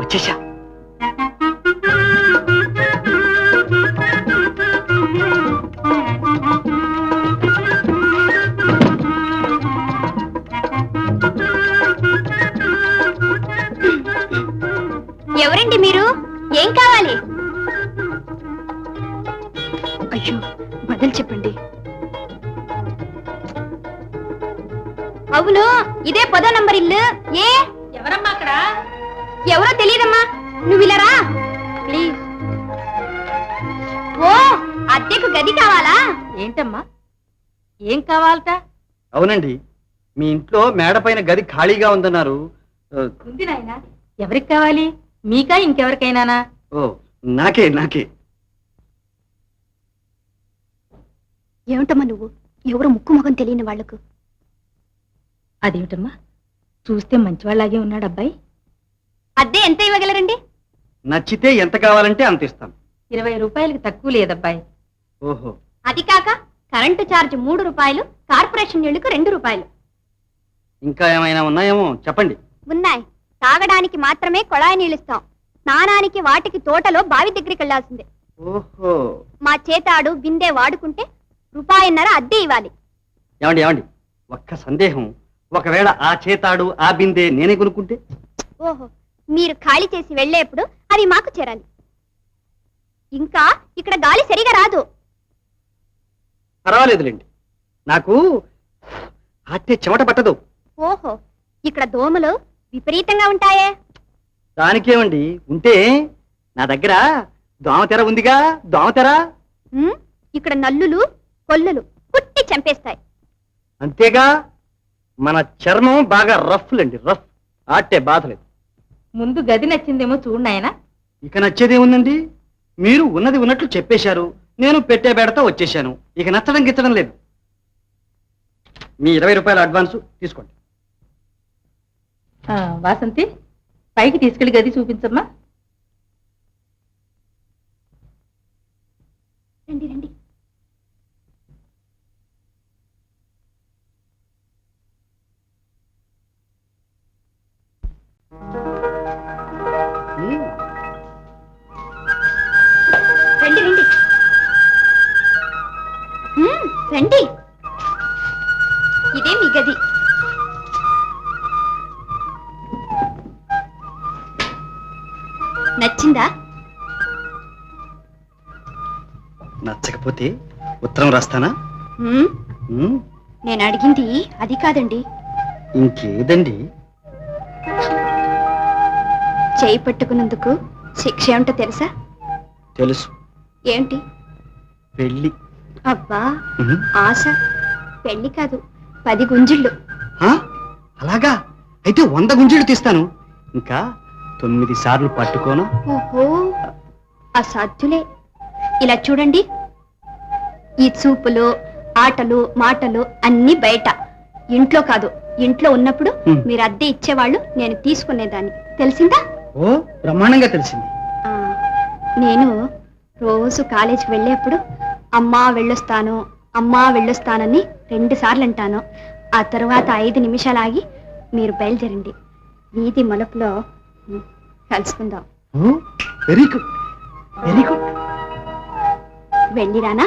వచ్చేసా. ఎవరండి మీరు? ఏం కావాలి? అయ్యో బదులు చెప్పండి. అవును ఇదే పదో నంబర్ ఇల్లు. ఏ? ఎవరమ్మా అక్కడ? ఎవరో తెలియదమ్మా. నువ్వు ఇలా రా. ప్లీజ్. ఓ అద్దెకు గది కావాలా? ఏంటమ్మా? ఏం కావాలట? అవునండి. మీ ఇంట్లో మేడ పైన గది ఖాళీగా ఉందన్నారు. ఆ, ఉంది నాయన. ఎవరికి కావాలి? మీకా ఇంకెవరికైనానా? ఓ నాకే నాకే. ఏమిటమ్మా నువ్వు? ఎవరు ముక్కు ముఖం తెలియని వాళ్ళకు అదేమిటమ్మా? చూస్తే మంచివాళ్ళలాగే ఉన్నాడు అబ్బాయి. అద్దె ఎంత ఇవ్వగలరండి? నచ్చితే ఎంత కావాలంటే అంత ఇస్తాను ఇరవై రూపాయలకి తక్కువ లేదబ్బాయి. ఓహో. అది కాక కరెంటు ఛార్జ్ మూడు రూపాయలు కార్పొరేషన్ నీళ్ళకు రెండు రూపాయలు. ఇంకా ఏమైనా ఉన్నాయేమో చెప్పండి. ఉన్నాయి. తాగడానికి మాత్రమే కొళాయి నీళ్ళిస్తాం. స్నానానికి వాటికి తోటలో బావి దగ్గరికి వెళ్ళాల్సిందే ఓహో. మా చేతాడు బిందె వాడుకుంటే రూపాయిన్నర అద్దె ఇవ్వాలి. ఏమండి ఏమండి? ఒక్క సందేహం. ఒకవేళ ఆ చేతాడు ఆ బిందె నేనే కొనుక్కుంటే? ఓహో మీరు ఖాళీ చేసి వెళ్ళేప్పుడు అది మాకు చేరాలి. ఇంకా ఇక్కడ గాలి సరిగా రాదు. పర్వాలేదులేండి. నాకు అట్టే చెమట పట్టదు. ఓహో ఇక్కడ దోమలు విపరీతంగా ఉంటాయే. దానికేమండి? ఉంటే నా దగ్గర దోమతెర ఉందిగా దోమతెర ఉమ్, ఇక్కడ నల్లులు కొల్లులు పుట్టి చంపేస్తాయి. అంతేగా? మన చర్మం బాగా రఫ్లండి రఫ్. ఆట్టే బాధలేదు ముందు గది నచ్చిందేమో చూడు నాయనా. ఇక నచ్చేదేముందండి మీరు ఉన్నది ఉన్నట్లు చెప్పేశారు నేను పెట్టే బేడతో వచ్చేశాను. ఇక నచ్చడం గిచ్చడం లేదు. మీ ఇరవై రూపాయల అడ్వాన్స్ తీసుకోండి. వాసంతి పైకి తీసుకెళ్ళి గది చూపించమ్మా. రండి. ఇదే మీ గది. నచ్చిందా? నచ్చకపోతే ఉత్తరం రాస్తానా? ఉమ్, ఉమ్, నేను అడిగింది అది కాదండి. ఇంకేదండి? చేయి పట్టుకున్నందుకు శిక్ష ఏమిటో తెలుసా? తెలుసు. ఏంటి పెళ్ళి. అబ్బా ఆశ. పెళ్ళి కాదు పది గుంజిళ్ళు. ఆ? అలాగా? అయితే వంద గుంజీలు తీస్తాను. ఇంకా తొమ్మిది సార్లు పట్టుకోను. ఓహో అసాధ్యులే. ఇలా చూడండి. ఈ చూపులు ఆటలు మాటలు అన్ని బయట. ఇంట్లో కాదు ఇంట్లో ఉన్నప్పుడు. మీరు అద్దె ఇచ్చేవాళ్ళు నేను తీసుకునేదాన్ని. తెలిసిందా? ఓ బ్రహ్మాండంగా తెలిసింది. ఆ, నేను రోజు కాలేజీకి వెళ్ళేప్పుడు అమ్మా వెళ్ళొస్తాను అమ్మా వెళ్ళొస్తానని రెండు సార్లు అంటాను. ఆ తర్వాత ఐదు నిమిషాలు ఆగి మీరు బయలుదేరండి. వీధి మలుపులో కలుసుకుందాం. Very good. Very good. వెళ్ళిరానా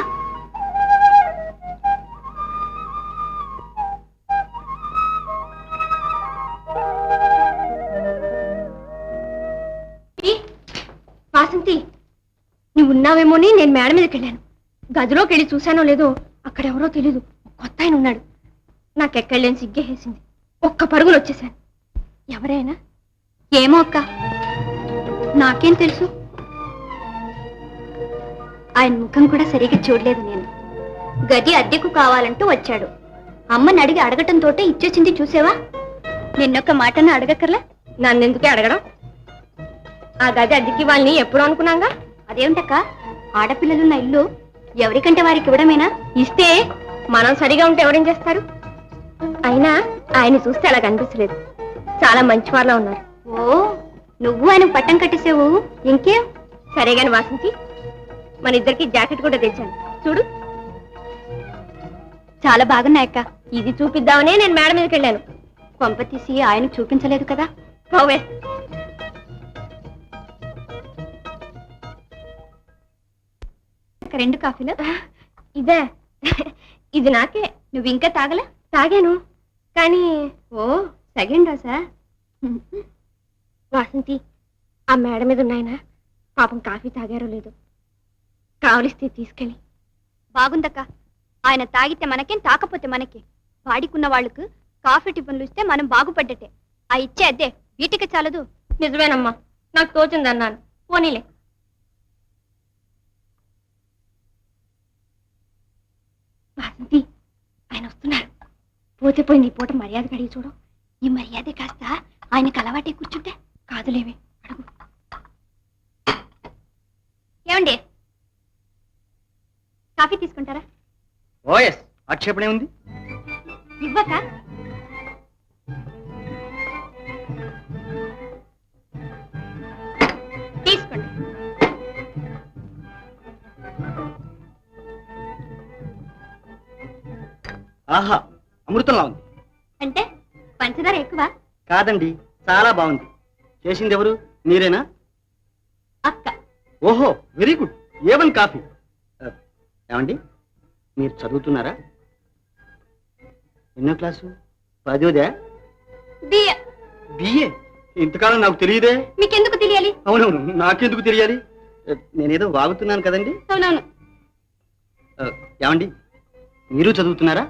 Vasanthi నువ్వు ఉన్నావేమోని నేను మేడ మీదకి వెళ్ళాను గదిలోకి వెళ్ళి చూశానో లేదో అక్కడ ఎవరో తెలీదు కొత్త ఆయన ఉన్నాడు. నాకెక్కడలేని సిగ్గేసేసింది ఒక్క పరుగులు వచ్చేసాను ఎవరైనా? ఏమో అక్క. నాకేం తెలుసు? ఆయన ముఖం కూడా సరిగా చూడలేదు నేను. గది అద్దెకు కావాలంటూ వచ్చాడు. అమ్మని అడిగి అడగటంతో ఇచ్చేసింది చూసేవా? నిన్నొక్క మాటను అడగక్కర్లా? నన్నెందుకే అడగడం? ఆ గది అద్దెకి వాళ్ళని ఎప్పుడు అనుకున్నాగా? అదేమిటక్క? ఆడపిల్లలున్న ఇల్లు ఎవరికంటే వారికి ఇవ్వడమేనా? ఇస్తే మనం సరిగా ఉంటే ఎవరేం చేస్తారు? అయినా ఆయన చూస్తే అలా కనిపించలేదు చాలా మంచివాళ్ళ ఉన్నారు. ఓ నువ్వు ఆయన పట్టం కట్టేసావు? ఇంకేం? సరేగాని వాసించి మన ఇద్దరికి జాకెట్ కూడా తెచ్చాను. చూడు. చాలా బాగున్నాయక్క ఇది చూపిద్దామనే నేను మేడం మీదకి వెళ్ళాను. కొంప తీసి ఆయన చూపించలేదు కదా. పోవే. రెండు కాఫీలు? ఇదే. ఇది నాకే. నువ్వు ఇంకా తాగలే? తాగాను. కానీ ఓ సెకండ్ డోసా వాసంతి ఆ మేడ మీద ఉన్నాయన? పాపం కాఫీ తాగారో లేదో. కావలిస్తే తీసుకెళ్ళి. బాగుందక్క. ఆయన తాగితే మనకేం తాకపోతే మనకి. వాడికున్న వాళ్ళకు కాఫీ టిఫిన్లు ఇస్తే మనం బాగుపడ్డటే ఆ ఇచ్చే అద్దే వీటికి చాలదు. నిజమేనమ్మా. నాకు తోచింది అన్నాను పోనీలే. వాసంతి ఆయన వస్తున్నారు. పోతే పోయింది ఈ పూట మర్యాద కడిగి చూడు. ఈ మర్యాదే కాస్త ఆయనకు అలవాటే కూర్చుంటే కాదులేవే. అడుగు. ఏమండి? కాఫీ తీసుకుంటారా? ఓఎస్ ఆక్షేపణ ఉంది ఇవ్వక? ఆహా అమృతంలా ఉంది. అంటే పంచదార ఎక్కువ? కాదండి చాలా బాగుంది. చేసింది ఎవరు? మీరేనా? అక్క. ఓహో వెరీ గుడ్. A1 coffee. ఏమండి? మీరు చదువుతున్నారా? ఎన్నో క్లాసు? పదోదే బియ్య బిఏ? ఇంతకాలం నాకు తెలియదే. మీకెందుకు తెలియాలి? అవునవును నాకెందుకు తెలియాలి? నేనేదో వాగుతున్నాను కదండి. అవునవును. ఏమండి? మీరు చదువుతున్నారా?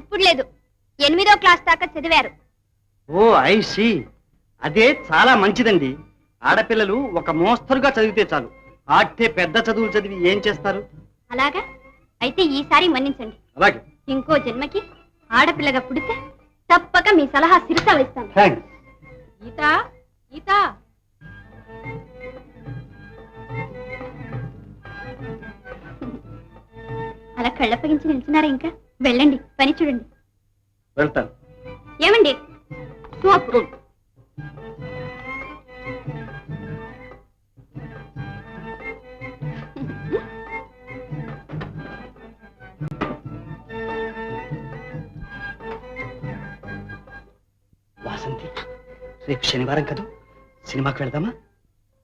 ఇప్పుడు లేదు. ఎనిమిదో క్లాస్ దాకా చదివారు. Oh I see. అదే చాలా మంచిదండి. ఆడపిల్లలు ఒక మోస్తరుగా చదివితే చాలు. ఆట్టే పెద్ద చదువులు చదివి ఏం చేస్తారు? అలాగా? అయితే ఈసారి మన్నించండి. అలాగే. ఇంకో జన్మకి ఆడపిల్లగా పుడితే తప్పక మీ సలహా శిరస వేస్తాను. థ్యాంక్స్ గీత గీత. అలా కళ్ళప్పగించి నిల్చున్నారా ఇంకా? వెళ్ళండి పని చూడండి. వెళ్తాను. ఏమండి? సోపు. వాసంతి రేపు శనివారం కదా? సినిమాకి వెళ్దామా?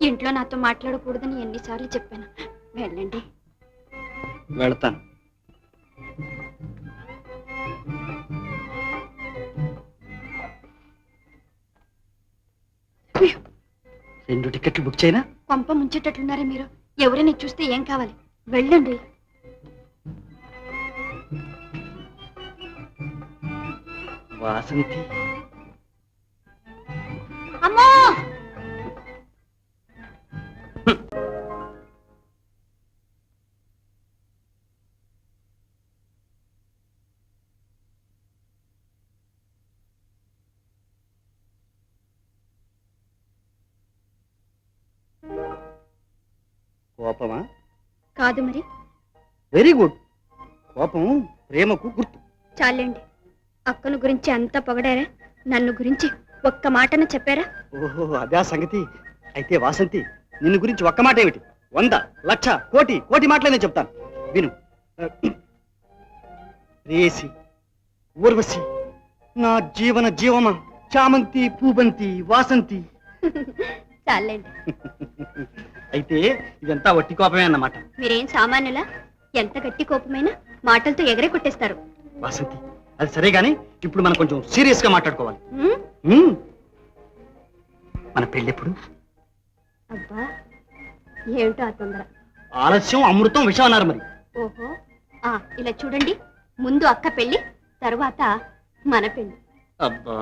ఇంట్లో నాతో మాట్లాడకూడదని ఎన్నిసార్లు చెప్పాను. వెళ్ళండి. వెళ్తాను. రెండు టికెట్లు బుక్ చేయనా? కొంప ముంచేటట్లున్నారే మీరు. ఎవరైనా చూస్తే ఏం కావాలి? వెళ్ళండి. వాసంతి. అమ్మో! కోపమా? కాదు మరి. వెరీ గుడ్ కోపం ప్రేమకు గుర్తు. చాలండి. అక్కను గురించి అంతా పొగడారా? నన్ను గురించి ఒక్క మాటను చెప్పారా? ఓహో అదే సంగతి. అయితే వాసంతి నిన్ను గురించి ఒక్క మాట ఏమిటి? వంద లక్ష కోటి కోటి మాటలనే చెప్తాను. విను. రేసి ఊర్వశి నా జీవన జీవమా? చామంతి పూబంతి వాసంతి. చాలండి. అయితే ఇదంతా వట్టి కోపమే అన్నమాట. మీరేం సామాన్యులా? ఎంత గట్టి కోపమైనా మాటలతో ఎగరే కొట్టేస్తారు. వాసంతి అది సరే గాని ఇప్పుడు మనం కొంచెం సీరియస్గా మాట్లాడుకోవాలి. ఉమ్? ఉమ్. మన పెళ్ళెప్పుడు? అబ్బా ఏమిటో ఆ తొందర. ఆలస్యం అమృతం విషం అన్నారు మరి. ఓహో ఆ ఇలా చూడండి. ముందు అక్క పెళ్ళి తరువాత మన పెళ్ళి అబ్బా.